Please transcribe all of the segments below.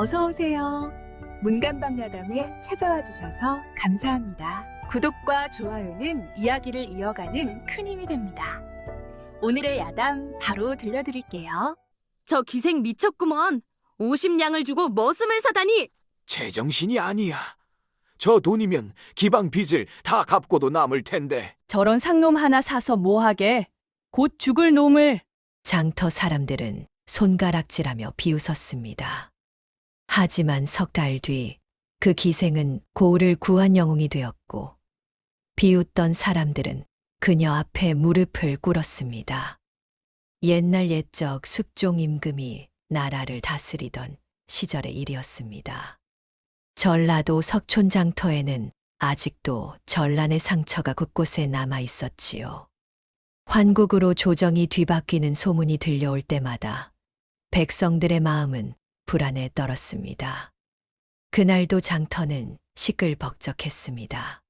어서 오세요. 문간방 야담에 찾아와 주셔서 감사합니다. 구독과 좋아요는 이야기를 이어가는 큰 힘이 됩니다. 오늘의 야담 바로 들려드릴게요. 저 기생 미쳤구먼. 50냥을 주고 머슴을 사다니. 제정신이 아니야. 저 돈이면 기방 빚을 다 갚고도 남을 텐데. 저런 상놈 하나 사서 뭐하게? 곧 죽을 놈을. 장터 사람들은 손가락질하며 비웃었습니다. 하지만 석 달 뒤 그 기생은 고을을 구한 영웅이 되었고 비웃던 사람들은 그녀 앞에 무릎을 꿇었습니다. 옛날 옛적 숙종 임금이 나라를 다스리던 시절의 일이었습니다. 전라도 석촌 장터에는 아직도 전란의 상처가 곳곳에 남아 있었지요. 환국으로 조정이 뒤바뀌는 소문이 들려올 때마다 백성들의 마음은 불안에 떨었습니다. 그날도 장터는 시끌벅적했습니다.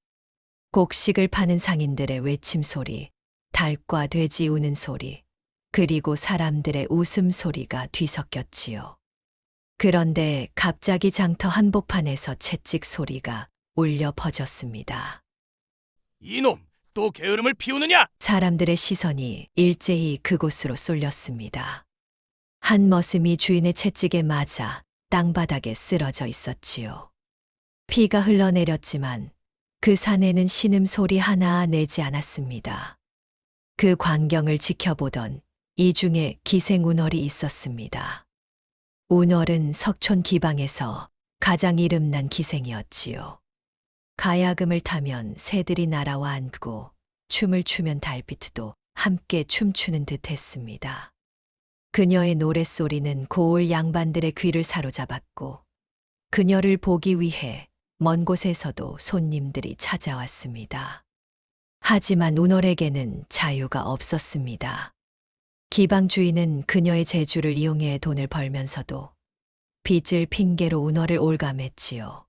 곡식을 파는 상인들의 외침 소리, 닭과 돼지 우는 소리, 그리고 사람들의 웃음 소리가 뒤섞였지요. 그런데 갑자기 장터 한복판에서 채찍 소리가 울려 퍼졌습니다. 이놈, 또 게으름을 피우느냐? 사람들의 시선이 일제히 그곳으로 쏠렸습니다. 한 머슴이 주인의 채찍에 맞아 땅바닥에 쓰러져 있었지요. 피가 흘러내렸지만 그 산에는 신음 소리 하나 내지 않았습니다. 그 광경을 지켜보던 이 중에 기생 운월이 있었습니다. 운월은 석촌 기방에서 가장 이름난 기생이었지요. 가야금을 타면 새들이 날아와 앉고 춤을 추면 달빛도 함께 춤추는 듯 했습니다. 그녀의 노랫소리는 고을 양반들의 귀를 사로잡았고 그녀를 보기 위해 먼 곳에서도 손님들이 찾아왔습니다. 하지만 운월에게는 자유가 없었습니다. 기방 주인은 그녀의 재주를 이용해 돈을 벌면서도 빚을 핑계로 운월을 올감했지요.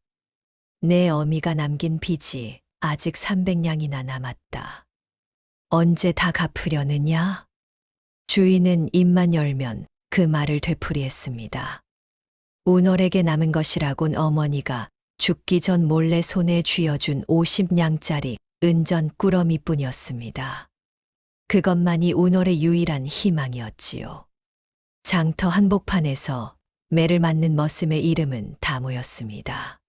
내 어미가 남긴 빚이 아직 300냥이나 남았다. 언제 다 갚으려느냐? 주인은 입만 열면 그 말을 되풀이했습니다. 운월에게 남은 것이라곤 어머니가 죽기 전 몰래 손에 쥐어준 50냥짜리 은전 꾸러미뿐이었습니다. 그것만이 운월의 유일한 희망이었지요. 장터 한복판에서 매를 맞는 머슴의 이름은 다 모였습니다.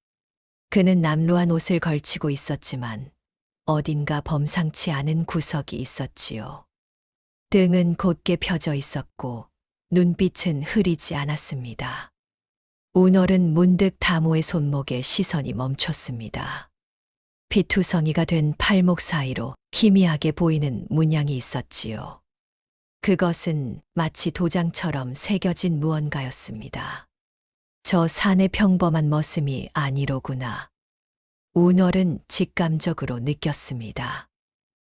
그는 남루한 옷을 걸치고 있었지만 어딘가 범상치 않은 구석이 있었지요. 등은 곧게 펴져 있었고 눈빛은 흐리지 않았습니다. 운월은 문득 다모의 손목에 시선이 멈췄습니다. 피투성이가 된 팔목 사이로 희미하게 보이는 문양이 있었지요. 그것은 마치 도장처럼 새겨진 무언가였습니다. 저 산의 평범한 머슴이 아니로구나. 운월은 직감적으로 느꼈습니다.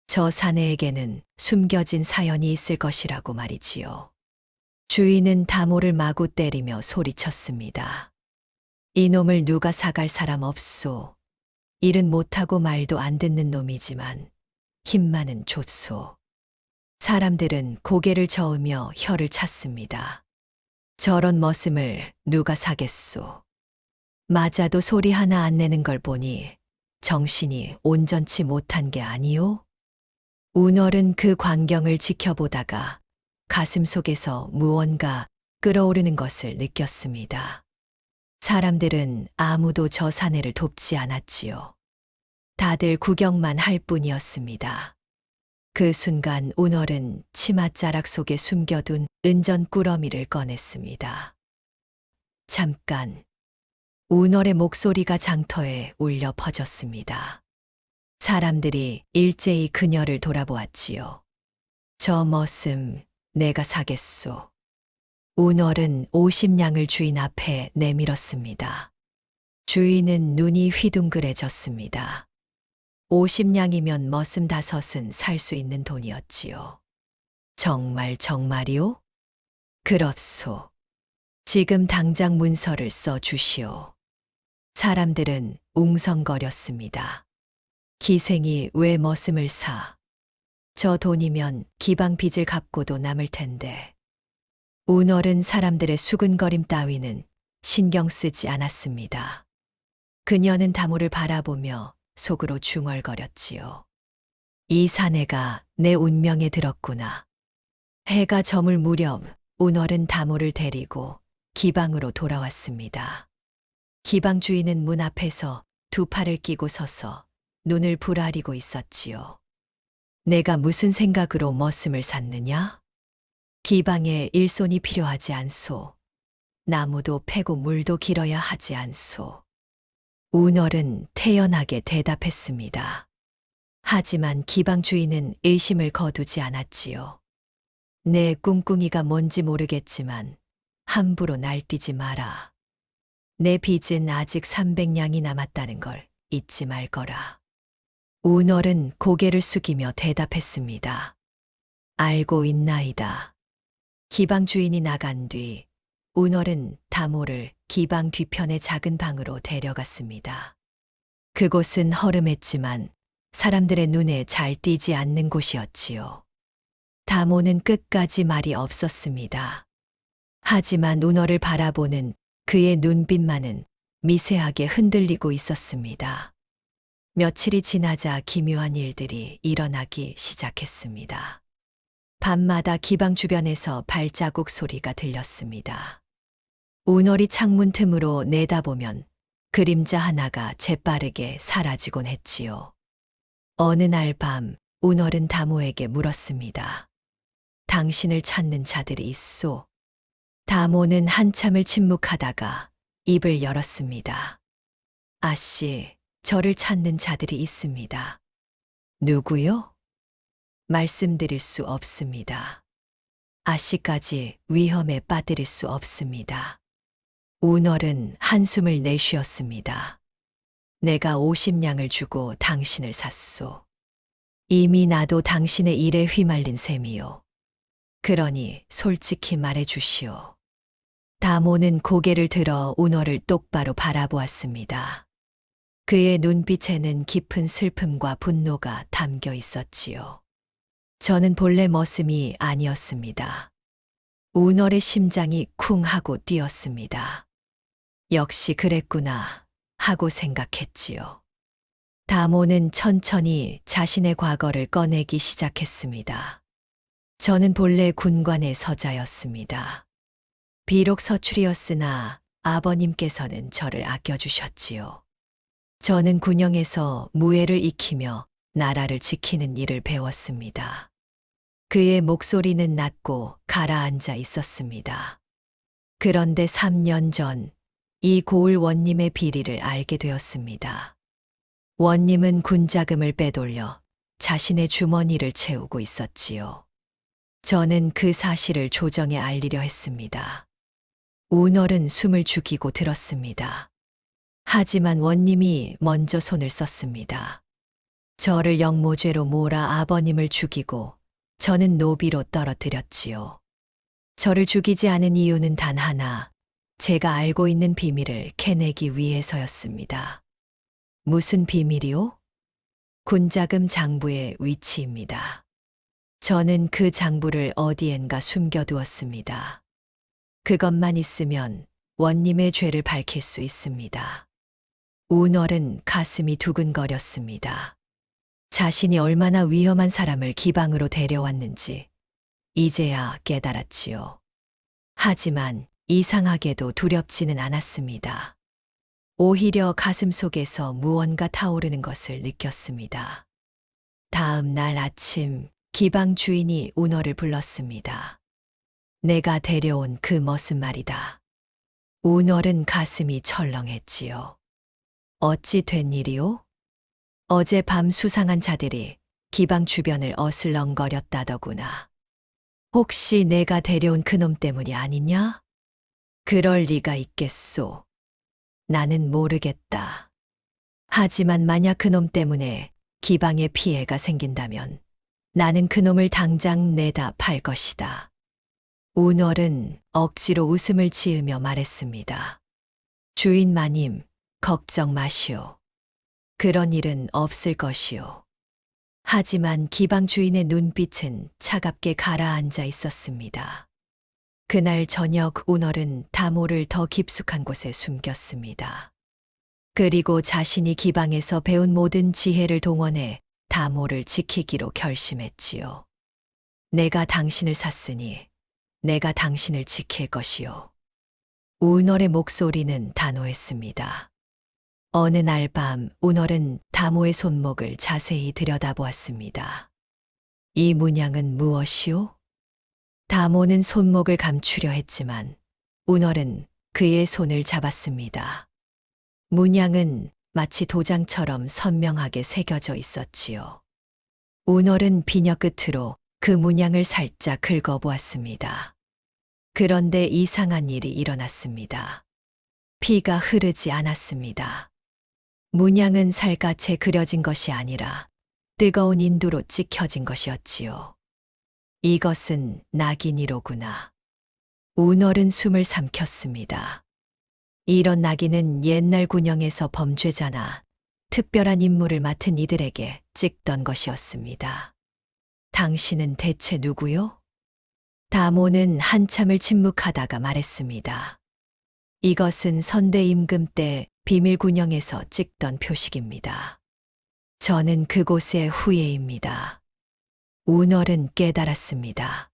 저 사내에게는 숨겨진 사연이 있을 것이라고 말이지요. 주인은 다모를 마구 때리며 소리쳤습니다. 이놈을 누가 사갈 사람 없소. 일은 못하고 말도 안 듣는 놈이지만 힘만은 좋소. 사람들은 고개를 저으며 혀를 찼습니다. 저런 머슴을 누가 사겠소. 맞아도 소리 하나 안 내는 걸 보니 정신이 온전치 못한 게 아니오? 운월은 그 광경을 지켜보다가 가슴 속에서 무언가 끓어오르는 것을 느꼈습니다. 사람들은 아무도 저 사내를 돕지 않았지요. 다들 구경만 할 뿐이었습니다. 그 순간 운월은 치맛자락 속에 숨겨둔 은전 꾸러미를 꺼냈습니다. 잠깐, 운월의 목소리가 장터에 울려 퍼졌습니다. 사람들이 일제히 그녀를 돌아보았지요. 저 머슴 내가 사겠소. 운월은 50냥을 주인 앞에 내밀었습니다. 주인은 눈이 휘둥그레졌습니다. 50냥이면 머슴 다섯은 살 수 있는 돈이었지요. 정말 정말이오? 그렇소. 지금 당장 문서를 써 주시오. 사람들은 웅성거렸습니다. 기생이 왜 머슴을 사? 저 돈이면 기방 빚을 갚고도 남을 텐데. 운월은 사람들의 수근거림 따위는 신경 쓰지 않았습니다. 그녀는 다모를 바라보며 속으로 중얼거렸지요. 이 사내가 내 운명에 들었구나. 해가 저물 무렵 운월은 다모를 데리고 기방으로 돌아왔습니다. 기방 주인은 문 앞에서 두 팔을 끼고 서서 눈을 부라리고 있었지요. 내가 무슨 생각으로 머슴을 샀느냐? 기방에 일손이 필요하지 않소. 나무도 패고 물도 길어야 하지 않소. 운월은 태연하게 대답했습니다. 하지만 기방 주인은 의심을 거두지 않았지요. 내 꿍꿍이가 뭔지 모르겠지만 함부로 날뛰지 마라. 내 빚은 아직 300냥이 남았다는 걸 잊지 말 거라. 운월은 고개를 숙이며 대답했습니다. 알고 있나이다. 기방 주인이 나간 뒤 운월은 다모를 기방 뒤편의 작은 방으로 데려갔습니다. 그곳은 허름했지만 사람들의 눈에 잘 띄지 않는 곳이었지요. 다모는 끝까지 말이 없었습니다. 하지만 운월을 바라보는 그의 눈빛만은 미세하게 흔들리고 있었습니다. 며칠이 지나자 기묘한 일들이 일어나기 시작했습니다. 밤마다 기방 주변에서 발자국 소리가 들렸습니다. 운월이 창문 틈으로 내다보면 그림자 하나가 재빠르게 사라지곤 했지요. 어느 날밤 운월은 다모에게 물었습니다. 당신을 찾는 자들이 있소. 다모는 한참을 침묵하다가 입을 열었습니다. 아씨, 저를 찾는 자들이 있습니다. 누구요? 말씀드릴 수 없습니다. 아씨까지 위험에 빠뜨릴 수 없습니다. 운월은 한숨을 내쉬었습니다. 내가 50냥을 주고 당신을 샀소. 이미 나도 당신의 일에 휘말린 셈이요. 그러니 솔직히 말해 주시오. 다모는 고개를 들어 운월을 똑바로 바라보았습니다. 그의 눈빛에는 깊은 슬픔과 분노가 담겨 있었지요. 저는 본래 머슴이 아니었습니다. 운월의 심장이 쿵 하고 뛰었습니다. 역시 그랬구나 하고 생각했지요. 다모는 천천히 자신의 과거를 꺼내기 시작했습니다. 저는 본래 군관의 서자였습니다. 비록 서출이었으나 아버님께서는 저를 아껴주셨지요. 저는 군영에서 무예를 익히며 나라를 지키는 일을 배웠습니다. 그의 목소리는 낮고 가라앉아 있었습니다. 그런데 3년 전, 이 고을 원님의 비리를 알게 되었습니다. 원님은 군자금을 빼돌려 자신의 주머니를 채우고 있었지요. 저는 그 사실을 조정에 알리려 했습니다. 운월은 숨을 죽이고 들었습니다. 하지만 원님이 먼저 손을 썼습니다. 저를 영모죄로 몰아 아버님을 죽이고 저는 노비로 떨어뜨렸지요. 저를 죽이지 않은 이유는 단 하나, 제가 알고 있는 비밀을 캐내기 위해서였습니다. 무슨 비밀이요? 군자금 장부의 위치입니다. 저는 그 장부를 어디엔가 숨겨두었습니다. 그것만 있으면 원님의 죄를 밝힐 수 있습니다. 운월은 가슴이 두근거렸습니다. 자신이 얼마나 위험한 사람을 기방으로 데려왔는지 이제야 깨달았지요. 하지만 이상하게도 두렵지는 않았습니다. 오히려 가슴 속에서 무언가 타오르는 것을 느꼈습니다. 다음 날 아침 기방 주인이 운어를 불렀습니다. 내가 데려온 그 머슴 말이다. 운월은 가슴이 철렁했지요. 어찌 된 일이오? 어제 밤 수상한 자들이 기방 주변을 어슬렁거렸다더구나. 혹시 내가 데려온 그놈 때문이 아니냐? 그럴 리가 있겠소. 나는 모르겠다. 하지만 만약 그놈 때문에 기방에 피해가 생긴다면 나는 그놈을 당장 내다 팔 것이다. 운월은 억지로 웃음을 지으며 말했습니다. 주인 마님, 걱정 마시오. 그런 일은 없을 것이오. 하지만 기방 주인의 눈빛은 차갑게 가라앉아 있었습니다. 그날 저녁 운월은 다모를 더 깊숙한 곳에 숨겼습니다. 그리고 자신이 기방에서 배운 모든 지혜를 동원해 다모를 지키기로 결심했지요. 내가 당신을 샀으니 내가 당신을 지킬 것이요. 운월의 목소리는 단호했습니다. 어느 날 밤 운월은 다모의 손목을 자세히 들여다보았습니다. 이 문양은 무엇이오? 다모는 손목을 감추려 했지만 운월은 그의 손을 잡았습니다. 문양은 마치 도장처럼 선명하게 새겨져 있었지요. 운월은 비녀 끝으로 그 문양을 살짝 긁어보았습니다. 그런데 이상한 일이 일어났습니다. 피가 흐르지 않았습니다. 문양은 살갗에 그려진 것이 아니라 뜨거운 인두로 찍혀진 것이었지요. 이것은 낙인이로구나. 운월은 숨을 삼켰습니다. 이런 낙인은 옛날 군영에서 범죄자나 특별한 임무를 맡은 이들에게 찍던 것이었습니다. 당신은 대체 누구요? 다모는 한참을 침묵하다가 말했습니다. 이것은 선대 임금 때 비밀 군영에서 찍던 표식입니다. 저는 그곳의 후예입니다. 운월은 깨달았습니다.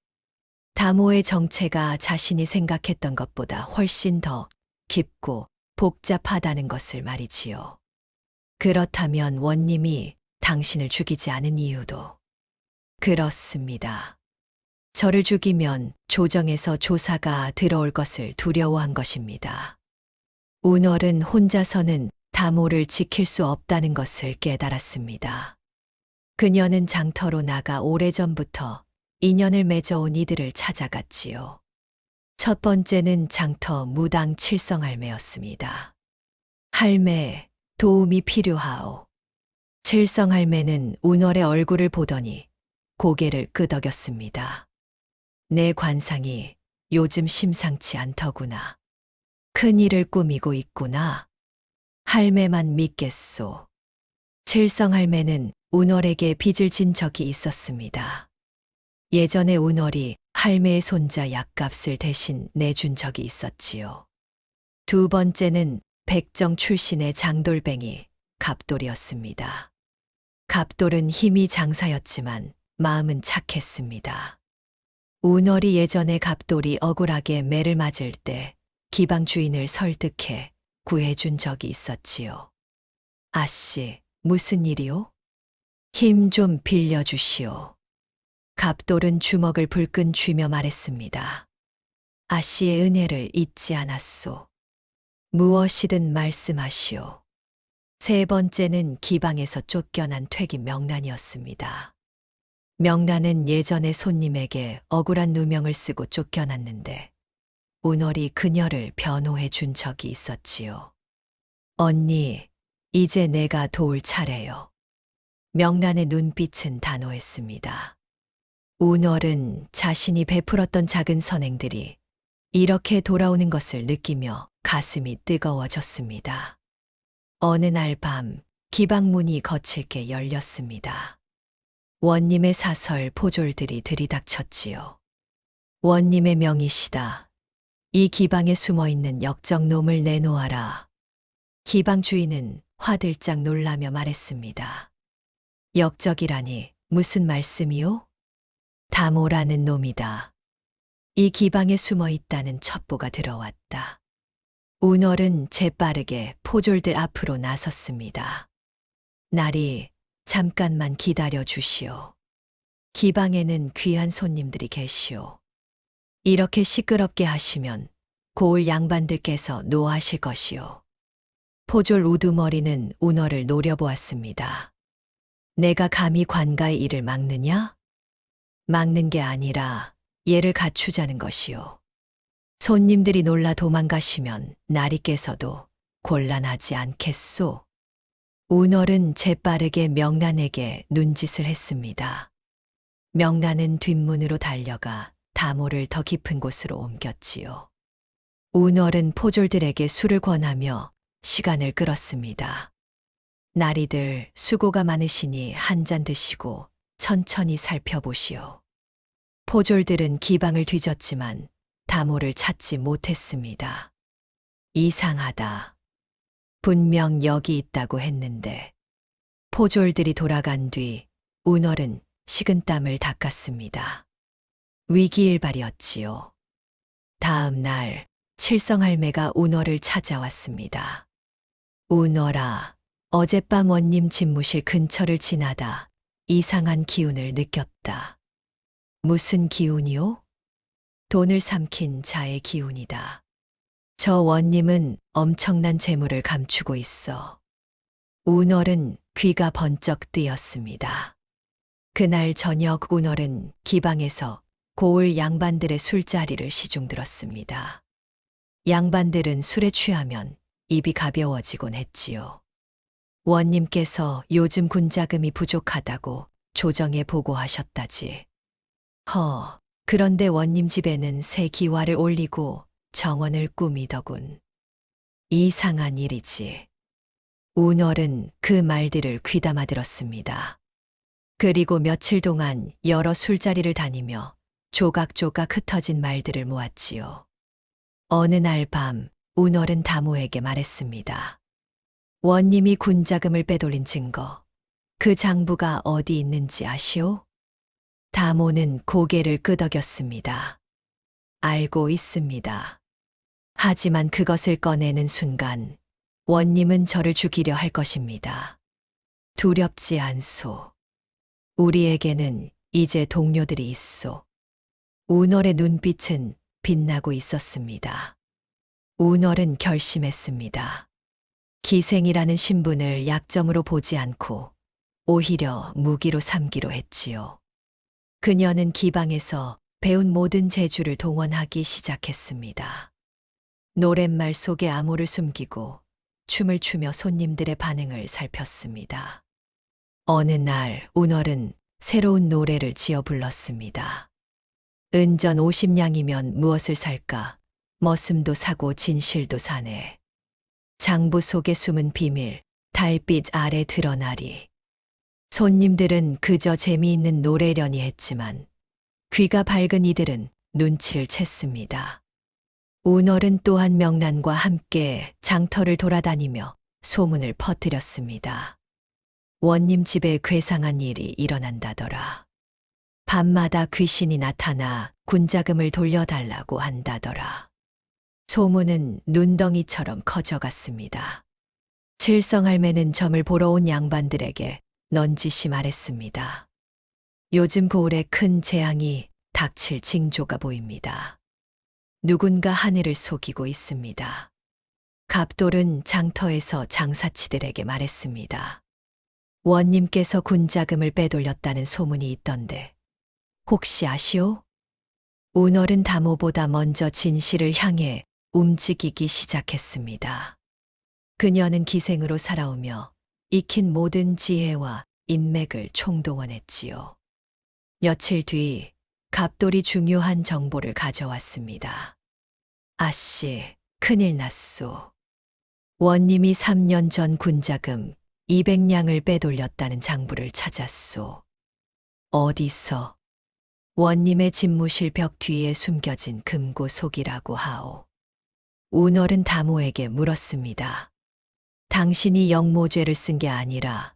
다모의 정체가 자신이 생각했던 것보다 훨씬 더 깊고 복잡하다는 것을 말이지요. 그렇다면 원님이 당신을 죽이지 않은 이유도 그렇습니다. 저를 죽이면 조정에서 조사가 들어올 것을 두려워한 것입니다. 운월은 혼자서는 다모를 지킬 수 없다는 것을 깨달았습니다. 그녀는 장터로 나가 오래전부터 인연을 맺어온 이들을 찾아갔지요. 첫 번째는 장터 무당 칠성할매였습니다. 할매, 도움이 필요하오. 칠성할매는 운월의 얼굴을 보더니 고개를 끄덕였습니다. 내 관상이 요즘 심상치 않더구나. 큰 일을 꾸미고 있구나. 할매만 믿겠소. 칠성 할매는 운월에게 빚을 진 적이 있었습니다. 예전에 운월이 할매의 손자 약값을 대신 내준 적이 있었지요. 두 번째는 백정 출신의 장돌뱅이 갑돌이었습니다. 갑돌은 힘이 장사였지만 마음은 착했습니다. 운월이 예전에 갑돌이 억울하게 매를 맞을 때 기방 주인을 설득해 구해준 적이 있었지요. 아씨, 무슨 일이오? 힘 좀 빌려주시오. 갑돌은 주먹을 불끈 쥐며 말했습니다. 아씨의 은혜를 잊지 않았소. 무엇이든 말씀하시오. 세 번째는 기방에서 쫓겨난 퇴기 명란이었습니다. 명란은 예전에 손님에게 억울한 누명을 쓰고 쫓겨났는데 운월이 그녀를 변호해 준 적이 있었지요. 언니, 이제 내가 도울 차례요. 명란의 눈빛은 단호했습니다. 운월은 자신이 베풀었던 작은 선행들이 이렇게 돌아오는 것을 느끼며 가슴이 뜨거워졌습니다. 어느 날 밤 기방문이 거칠게 열렸습니다. 원님의 사설 포졸들이 들이닥쳤지요. 원님의 명이시다. 이 기방에 숨어 있는 역적놈을 내놓아라. 기방 주인은 화들짝 놀라며 말했습니다. 역적이라니 무슨 말씀이요? 다모라는 놈이다. 이 기방에 숨어 있다는 첩보가 들어왔다. 운월은 재빠르게 포졸들 앞으로 나섰습니다. 날이 잠깐만 기다려 주시오. 기방에는 귀한 손님들이 계시오. 이렇게 시끄럽게 하시면 고을 양반들께서 노하실 것이오. 포졸 우두머리는 운월을 노려보았습니다. 내가 감히 관가의 일을 막느냐? 막는 게 아니라 얘를 갖추자는 것이오. 손님들이 놀라 도망가시면 나리께서도 곤란하지 않겠소. 운월은 재빠르게 명란에게 눈짓을 했습니다. 명란은 뒷문으로 달려가 다모를 더 깊은 곳으로 옮겼지요. 운월은 포졸들에게 술을 권하며 시간을 끌었습니다. 나리들 수고가 많으시니 한 잔 드시고 천천히 살펴보시오. 포졸들은 기방을 뒤졌지만 다모를 찾지 못했습니다. 이상하다. 분명 여기 있다고 했는데. 포졸들이 돌아간 뒤 운월은 식은 땀을 닦았습니다. 위기일발이었지요. 다음 날 칠성할매가 운월을 찾아왔습니다. 운월아, 어젯밤 원님 집무실 근처를 지나다 이상한 기운을 느꼈다. 무슨 기운이요? 돈을 삼킨 자의 기운이다. 저 원님은 엄청난 재물을 감추고 있어. 운월은 귀가 번쩍 뜨였습니다. 그날 저녁 운월은 기방에서 고을 양반들의 술자리를 시중들었습니다. 양반들은 술에 취하면 입이 가벼워지곤 했지요. 원님께서 요즘 군자금이 부족하다고 조정에 보고하셨다지. 허, 그런데 원님 집에는 새 기와를 올리고 정원을 꾸미더군. 이상한 일이지. 운월은 그 말들을 귀담아 들었습니다. 그리고 며칠 동안 여러 술자리를 다니며 조각조각 흩어진 말들을 모았지요. 어느 날 밤, 운월은 다모에게 말했습니다. 원님이 군자금을 빼돌린 증거, 그 장부가 어디 있는지 아시오? 다모는 고개를 끄덕였습니다. 알고 있습니다. 하지만 그것을 꺼내는 순간, 원님은 저를 죽이려 할 것입니다. 두렵지 않소. 우리에게는 이제 동료들이 있소. 운월의 눈빛은 빛나고 있었습니다. 운월은 결심했습니다. 기생이라는 신분을 약점으로 보지 않고 오히려 무기로 삼기로 했지요. 그녀는 기방에서 배운 모든 재주를 동원하기 시작했습니다. 노랫말 속에 암호를 숨기고 춤을 추며 손님들의 반응을 살폈습니다. 어느 날 운월은 새로운 노래를 지어 불렀습니다. 은전 50냥이면 무엇을 살까? 머슴도 사고 진실도 사네. 장부 속에 숨은 비밀, 달빛 아래 드러나리. 손님들은 그저 재미있는 노래려니 했지만 귀가 밝은 이들은 눈치를 챘습니다. 운월은 또한 명란과 함께 장터를 돌아다니며 소문을 퍼뜨렸습니다. 원님 집에 괴상한 일이 일어난다더라. 밤마다 귀신이 나타나 군자금을 돌려달라고 한다더라. 소문은 눈덩이처럼 커져갔습니다. 칠성할매는 점을 보러 온 양반들에게 넌지시 말했습니다. 요즘 고을에 큰 재앙이 닥칠 징조가 보입니다. 누군가 하늘을 속이고 있습니다. 갑돌은 장터에서 장사치들에게 말했습니다. 원님께서 군자금을 빼돌렸다는 소문이 있던데 혹시 아시오? 운월은 다모보다 먼저 진실을 향해 움직이기 시작했습니다. 그녀는 기생으로 살아오며 익힌 모든 지혜와 인맥을 총동원했지요. 며칠 뒤 갑돌이 중요한 정보를 가져왔습니다. 아씨, 큰일 났소. 원님이 3년 전 군자금 200냥을 빼돌렸다는 장부를 찾았소. 어디서? 원님의 집무실 벽 뒤에 숨겨진 금고 속이라고 하오. 운월은 다모에게 물었습니다. 당신이 영모죄를 쓴 게 아니라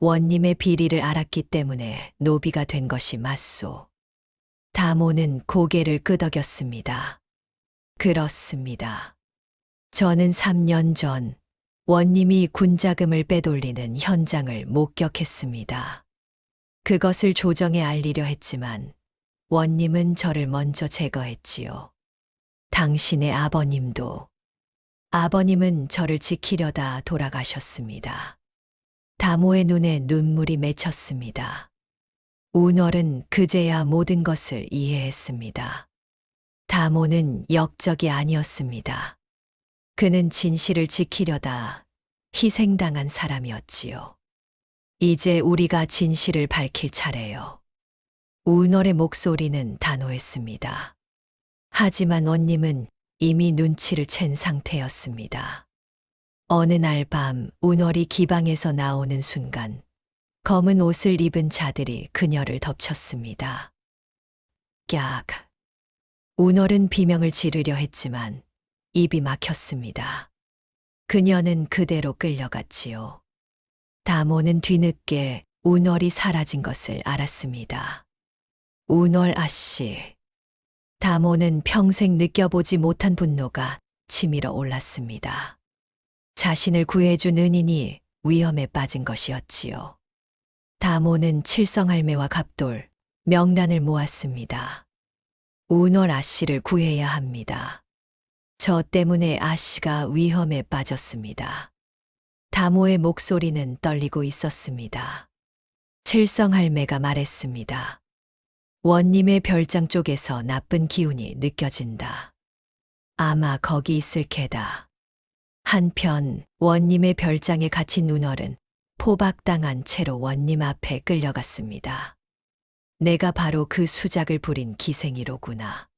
원님의 비리를 알았기 때문에 노비가 된 것이 맞소. 다모는 고개를 끄덕였습니다. 그렇습니다. 저는 3년 전 원님이 군자금을 빼돌리는 현장을 목격했습니다. 그것을 조정에 알리려 했지만 원님은 저를 먼저 제거했지요. 당신의 아버님도 아버님은 저를 지키려다 돌아가셨습니다. 다모의 눈에 눈물이 맺혔습니다. 운월은 그제야 모든 것을 이해했습니다. 다모는 역적이 아니었습니다. 그는 진실을 지키려다 희생당한 사람이었지요. 이제 우리가 진실을 밝힐 차례요. 운월의 목소리는 단호했습니다. 하지만 원님은 이미 눈치를 챈 상태였습니다. 어느 날밤 운월이 기방에서 나오는 순간 검은 옷을 입은 자들이 그녀를 덮쳤습니다. 깍. 운월은 비명을 지르려 했지만 입이 막혔습니다. 그녀는 그대로 끌려갔지요. 다모는 뒤늦게 운월이 사라진 것을 알았습니다. 운월 아씨. 다모는 평생 느껴보지 못한 분노가 치밀어 올랐습니다. 자신을 구해준 은인이 위험에 빠진 것이었지요. 다모는 칠성할매와 갑돌, 명단을 모았습니다. 운월 아씨를 구해야 합니다. 저 때문에 아씨가 위험에 빠졌습니다. 다모의 목소리는 떨리고 있었습니다. 칠성할매가 말했습니다. 원님의 별장 쪽에서 나쁜 기운이 느껴진다. 아마 거기 있을 게다. 한편 원님의 별장에 갇힌 눈얼은 포박당한 채로 원님 앞에 끌려갔습니다. 내가 바로 그 수작을 부린 기생이로구나.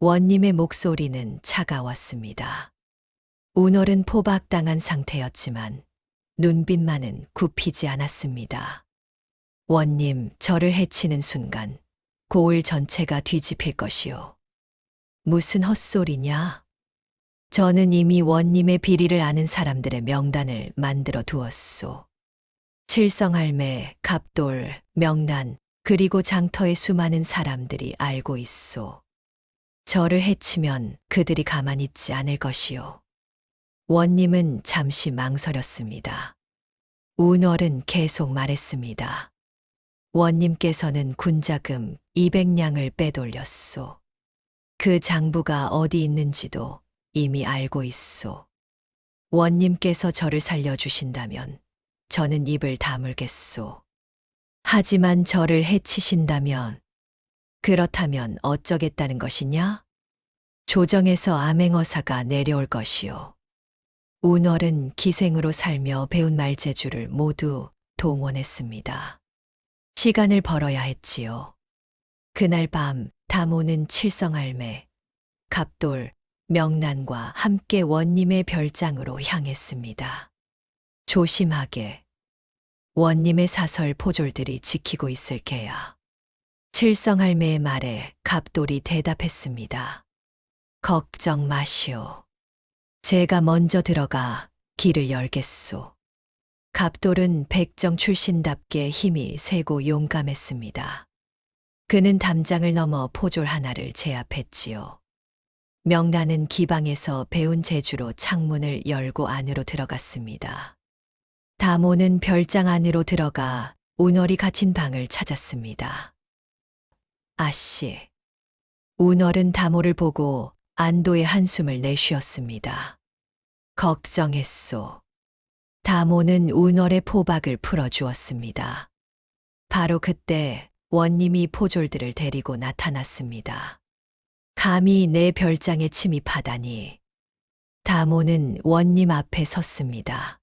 원님의 목소리는 차가웠습니다. 운월은 포박당한 상태였지만 눈빛만은 굽히지 않았습니다. 원님, 저를 해치는 순간 고을 전체가 뒤집힐 것이오. 무슨 헛소리냐? 저는 이미 원님의 비리를 아는 사람들의 명단을 만들어 두었소. 칠성할매, 갑돌, 명난, 그리고 장터의 수많은 사람들이 알고 있소. 저를 해치면 그들이 가만히 있지 않을 것이오. 원님은 잠시 망설였습니다. 운월은 계속 말했습니다. 원님께서는 군자금 200냥을 빼돌렸소. 그 장부가 어디 있는지도 이미 알고 있소. 원님께서 저를 살려주신다면 저는 입을 다물겠소. 하지만 저를 해치신다면 그렇다면 어쩌겠다는 것이냐? 조정에서 암행어사가 내려올 것이오. 운월은 기생으로 살며 배운 말재주를 모두 동원했습니다. 시간을 벌어야 했지요. 그날 밤 다모는 칠성할매, 갑돌, 명난과 함께 원님의 별장으로 향했습니다. 조심하게. 원님의 사설 포졸들이 지키고 있을 게야. 칠성할매의 말에 갑돌이 대답했습니다. 걱정 마시오. 제가 먼저 들어가 길을 열겠소. 갑돌은 백정 출신답게 힘이 세고 용감했습니다. 그는 담장을 넘어 포졸 하나를 제압했지요. 명란은 기방에서 배운 재주로 창문을 열고 안으로 들어갔습니다. 다모는 별장 안으로 들어가 운월이 갇힌 방을 찾았습니다. 아씨. 운월은 다모를 보고 안도의 한숨을 내쉬었습니다. 걱정했소. 다모는 운월의 포박을 풀어주었습니다. 바로 그때 원님이 포졸들을 데리고 나타났습니다. 감히 내 별장에 침입하다니. 다모는 원님 앞에 섰습니다.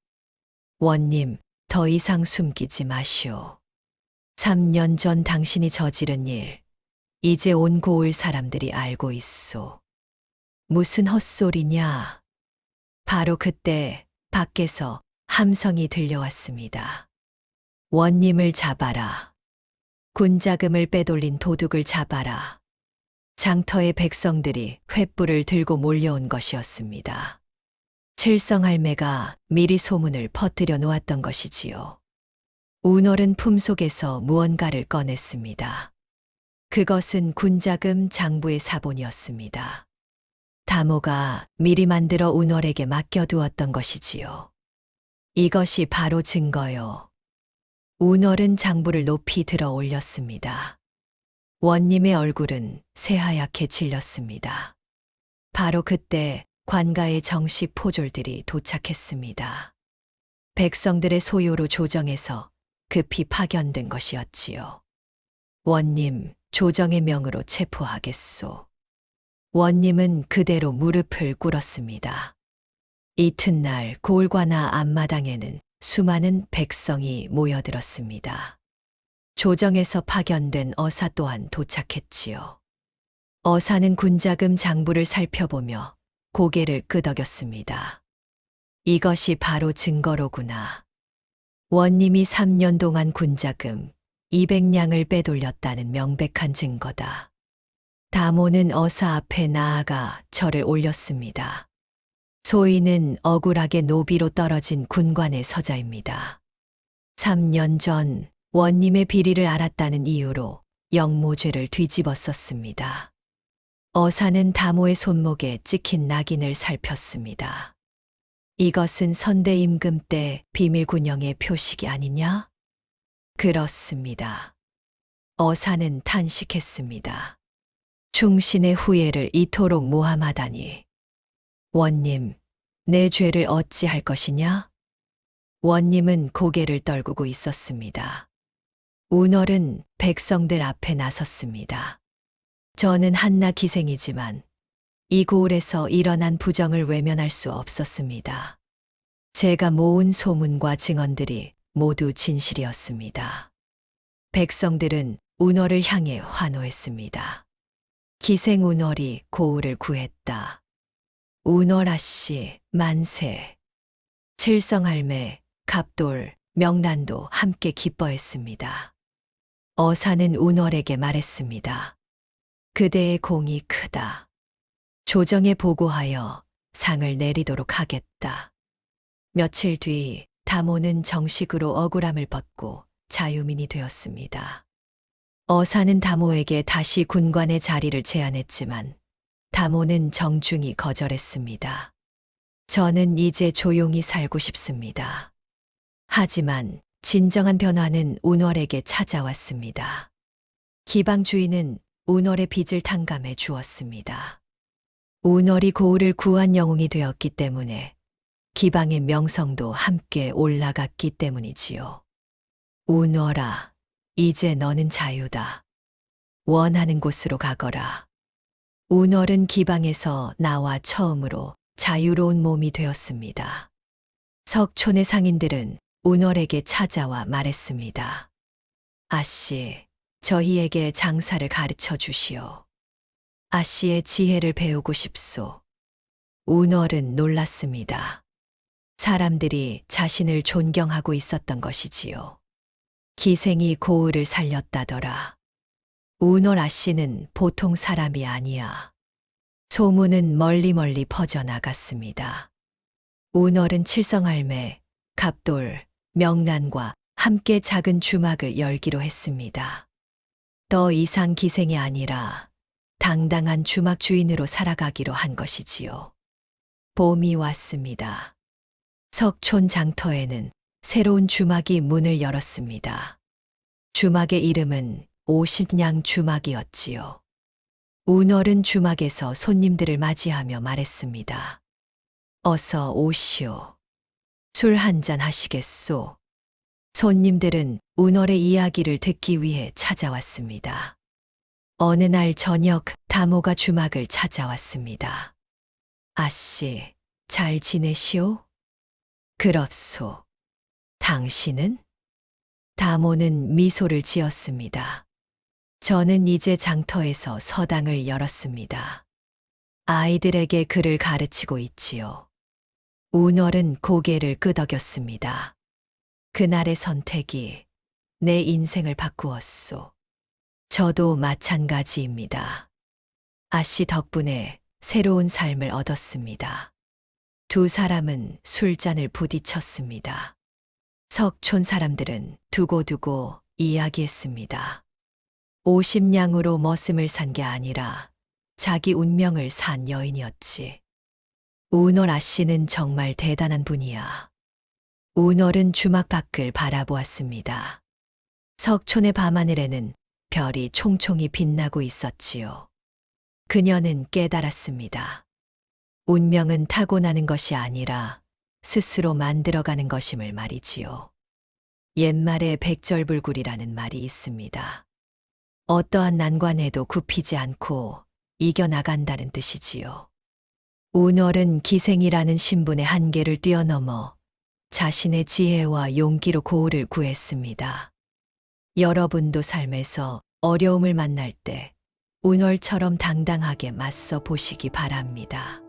원님, 더 이상 숨기지 마시오. 3년 전 당신이 저지른 일, 이제 온 고을 사람들이 알고 있소. 무슨 헛소리냐? 바로 그때 밖에서 함성이 들려왔습니다. 원님을 잡아라. 군자금을 빼돌린 도둑을 잡아라. 장터의 백성들이 횃불을 들고 몰려온 것이었습니다. 칠성 할매가 미리 소문을 퍼뜨려 놓았던 것이지요. 운월은 품속에서 무언가를 꺼냈습니다. 그것은 군자금 장부의 사본이었습니다. 다모가 미리 만들어 운월에게 맡겨두었던 것이지요. 이것이 바로 증거요. 운월은 장부를 높이 들어 올렸습니다. 원님의 얼굴은 새하얗게 질렸습니다. 바로 그때 관가의 정식 포졸들이 도착했습니다. 백성들의 소요로 조정해서 급히 파견된 것이었지요. 원님, 조정의 명으로 체포하겠소. 원님은 그대로 무릎을 꿇었습니다. 이튿날 고을과나 앞마당에는 수많은 백성이 모여들었습니다. 조정에서 파견된 어사 또한 도착했지요. 어사는 군자금 장부를 살펴보며 고개를 끄덕였습니다. 이것이 바로 증거로구나. 원님이 3년 동안 군자금 200냥을 빼돌렸다는 명백한 증거다. 다모는 어사 앞에 나아가 절을 올렸습니다. 소인은 억울하게 노비로 떨어진 군관의 서자입니다. 3년 전 원님의 비리를 알았다는 이유로 영모죄를 뒤집었었습니다. 어사는 다모의 손목에 찍힌 낙인을 살폈습니다. 이것은 선대 임금 때 비밀 군영의 표식이 아니냐? 그렇습니다. 어사는 탄식했습니다. 충신의 후예를 이토록 모함하다니. 원님, 내 죄를 어찌할 것이냐? 원님은 고개를 떨구고 있었습니다. 운월은 백성들 앞에 나섰습니다. 저는 한나 기생이지만 이 고을에서 일어난 부정을 외면할 수 없었습니다. 제가 모은 소문과 증언들이 모두 진실이었습니다. 백성들은 운월을 향해 환호했습니다. 기생 운월이 고을을 구했다. 운월아 씨, 만세. 칠성할매, 갑돌, 명란도 함께 기뻐했습니다. 어사는 운월에게 말했습니다. 그대의 공이 크다. 조정에 보고하여 상을 내리도록 하겠다. 며칠 뒤 다모는 정식으로 억울함을 벗고 자유민이 되었습니다. 어사는 다모에게 다시 군관의 자리를 제안했지만 다모는 정중히 거절했습니다. 저는 이제 조용히 살고 싶습니다. 하지만 진정한 변화는 운월에게 찾아왔습니다. 기방 주인은 운월의 빚을 탕감해 주었습니다. 운월이 고을을 구한 영웅이 되었기 때문에 기방의 명성도 함께 올라갔기 때문이지요. 운월아, 이제 너는 자유다. 원하는 곳으로 가거라. 운월은 기방에서 나와 처음으로 자유로운 몸이 되었습니다. 석촌의 상인들은 운월에게 찾아와 말했습니다. 아씨, 저희에게 장사를 가르쳐 주시오. 아씨의 지혜를 배우고 싶소. 운월은 놀랐습니다. 사람들이 자신을 존경하고 있었던 것이지요. 기생이 고을을 살렸다더라. 운월 아씨는 보통 사람이 아니야. 소문은 멀리 멀리 퍼져나갔습니다. 운월은 칠성할매, 갑돌, 명란과 함께 작은 주막을 열기로 했습니다. 더 이상 기생이 아니라 당당한 주막 주인으로 살아가기로 한 것이지요. 봄이 왔습니다. 석촌 장터에는 새로운 주막이 문을 열었습니다. 주막의 이름은 오십냥 주막이었지요. 운월은 주막에서 손님들을 맞이하며 말했습니다. 어서 오시오. 술 한 잔 하시겠소. 손님들은 운월의 이야기를 듣기 위해 찾아왔습니다. 어느 날 저녁 다모가 주막을 찾아왔습니다. 아씨, 잘 지내시오? 그렇소. 당신은? 다모는 미소를 지었습니다. 저는 이제 장터에서 서당을 열었습니다. 아이들에게 글을 가르치고 있지요. 운월은 고개를 끄덕였습니다. 그날의 선택이 내 인생을 바꾸었소. 저도 마찬가지입니다. 아씨 덕분에 새로운 삶을 얻었습니다. 두 사람은 술잔을 부딪혔습니다. 석촌 사람들은 두고두고 이야기했습니다. 50냥으로 머슴을 산 게 아니라 자기 운명을 산 여인이었지. 운월 아씨는 정말 대단한 분이야. 운월은 주막 밖을 바라보았습니다. 석촌의 밤하늘에는 별이 총총히 빛나고 있었지요. 그녀는 깨달았습니다. 운명은 타고나는 것이 아니라 스스로 만들어가는 것임을 말이지요. 옛말에 백절불굴이라는 말이 있습니다. 어떠한 난관에도 굽히지 않고 이겨나간다는 뜻이지요. 운월은 기생이라는 신분의 한계를 뛰어넘어 자신의 지혜와 용기로 고을을 구했습니다. 여러분도 삶에서 어려움을 만날 때 운월처럼 당당하게 맞서 보시기 바랍니다.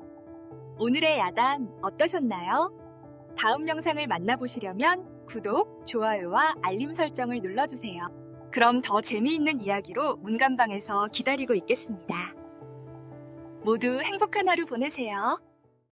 오늘의 야단 어떠셨나요? 다음 영상을 만나보시려면 구독, 좋아요와 알림 설정을 눌러주세요. 그럼 더 재미있는 이야기로 문간방에서 기다리고 있겠습니다. 모두 행복한 하루 보내세요.